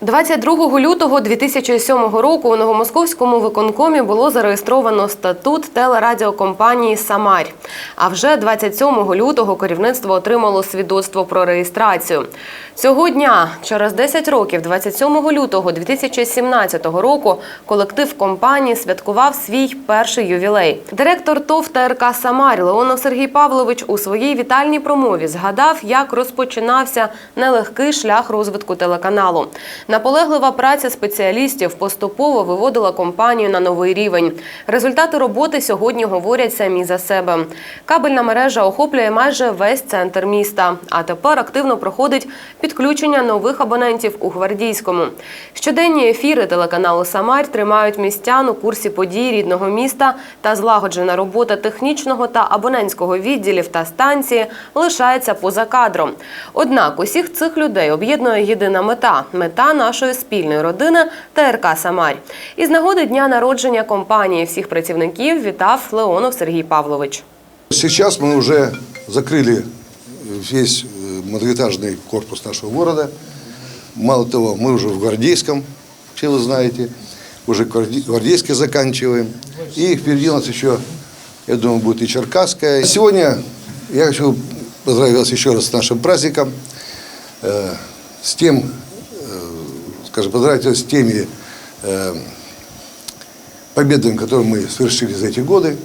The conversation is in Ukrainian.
22 лютого 2007 року у Новомосковському виконкомі було зареєстровано статут телерадіокомпанії Самарь. А вже 27 лютого керівництво отримало свідоцтво про реєстрацію. Цього дня, через 10 років, 27 лютого 2017 року, колектив компанії святкував свій перший ювілей. Директор ТОВ ТРК Самарь Леонов Сергій Павлович у своїй вітальній промові згадав, як розпочинався нелегкий шлях розвитку телеканалу. Наполеглива праця спеціалістів поступово виводила компанію на новий рівень. Результати роботи сьогодні говорять самі за себе. Кабельна мережа охоплює майже весь центр міста. А тепер активно проходить підключення нових абонентів у Гвардійському. Щоденні ефіри телеканалу Самарь тримають містян у курсі подій рідного міста та злагоджена робота технічного та абонентського відділів та станції лишається поза кадром. Однак усіх цих людей об'єднує єдина мета мета нашої спільної родини ТРК Самарь. Із нагоди дня народження компанії всіх працівників вітав Леонов Сергій Павлович. Сейчас мы уже закрыли весь э, многоэтажный корпус нашего города. Мало того, мы уже в Гвардейском, все вы знаете, уже Гварди- Гвардейский заканчиваем. И впереди у нас еще, я думаю, будет и Черкасская. Сегодня я хочу поздравить вас еще раз с нашим праздником, э, с тем, э, скажем, поздравить вас с теми э, победами, которые мы совершили за эти годы.